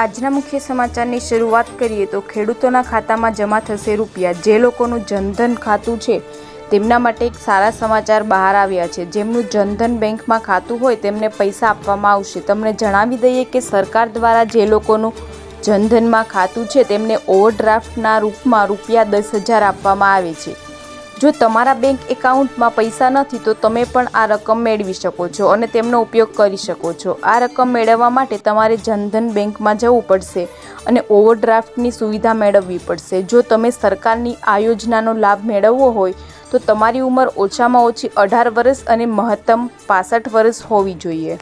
આજના મુખ્ય સમાચારની શરૂઆત કરીએ તો ખેડૂતોના ખાતામાં જમા થશે રૂપિયા. જે લોકોનું જનધન ખાતું છે, તેમના માટે એક સારા સમાચાર બહાર આવ્યા છે. જેમનું જનધન બેંકમાં ખાતું હોય, તેમને પૈસા આપવામાં આવશે. તમને જણાવી દઈએ કે સરકાર દ્વારા જે લોકોનું જનધનમાં ખાતું છે, તેમને ઓવરડ્રાફ્ટના રૂપમાં રૂપિયા દસ હજાર આપવામાં આવે છે. જો તમારા બેંક એકાઉન્ટમાં પૈસા નથી, તો તમે પણ આ રકમ મેળવી શકો છો અને તેમનો ઉપયોગ કરી શકો છો. આ રકમ મેળવવા માટે તમારે જનધન બેંકમાં જવું પડશે અને ઓવરડ્રાફ્ટની સુવિધા મેળવવી પડશે. જો તમે સરકારની આ યોજનાનો લાભ મેળવવો હોય, તો તમારી ઉંમર ઓછામાં ઓછી અઢાર વર્ષ અને મહત્તમ પાસઠ વર્ષ હોવી જોઈએ.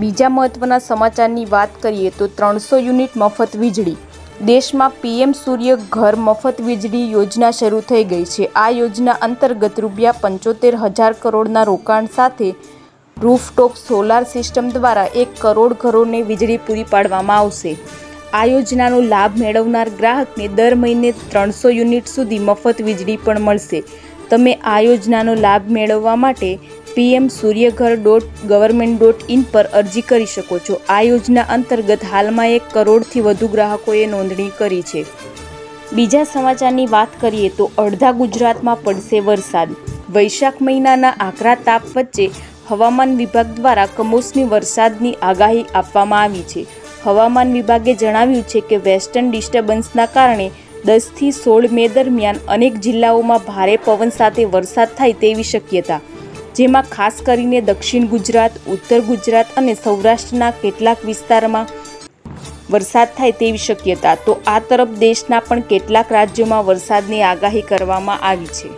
બીજા મહત્ત્વના સમાચારની વાત કરીએ તો ત્રણસો યુનિટ મફત વીજળી. દેશમાં પીએમ સૂર્ય ઘર મફત વીજળી યોજના શરૂ થઈ ગઈ છે. આ યોજના અંતર્ગત રૂપિયા પંચોતેર હજાર કરોડના રોકાણ સાથે રૂફટોપ સોલાર સિસ્ટમ દ્વારા એક કરોડ ઘરોને વીજળી પૂરી પાડવામાં આવશે. આ યોજનાનો લાભ મેળવનાર ગ્રાહકને દર મહિને ત્રણસો યુનિટ સુધી મફત વીજળી પણ મળશે. તમે આ યોજનાનો લાભ મેળવવા માટે PM Suryaghar dot government dot in પર અરજી કરી શકો છો. આ યોજના અંતર્ગત હાલમાં એક કરોડથી વધુ ગ્રાહકોએ નોંધણી કરી છે. બીજા સમાચારની વાત કરીએ તો અડધા ગુજરાતમાં પડશે વરસાદ. વૈશાખ મહિનાના આકરા તાપ વચ્ચે હવામાન વિભાગ દ્વારા કમોસમી વરસાદની આગાહી આપવામાં આવી છે. હવામાન વિભાગે જણાવ્યું છે કે વેસ્ટર્ન ડિસ્ટર્બન્સના કારણે દસથી સોળ મે દરમિયાન અનેક જિલ્લાઓમાં ભારે પવન સાથે વરસાદ થાય તેવી શક્યતા. જેમાં ખાસ કરીને દક્ષિણ ગુજરાત, ઉત્તર ગુજરાત અને સૌરાષ્ટ્રના કેટલાક વિસ્તારમાં વરસાદ થાય તેવી શક્યતા. તો આ તરફ દેશના પણ કેટલાક રાજ્યોમાં વરસાદની આગાહી કરવામાં આવી છે.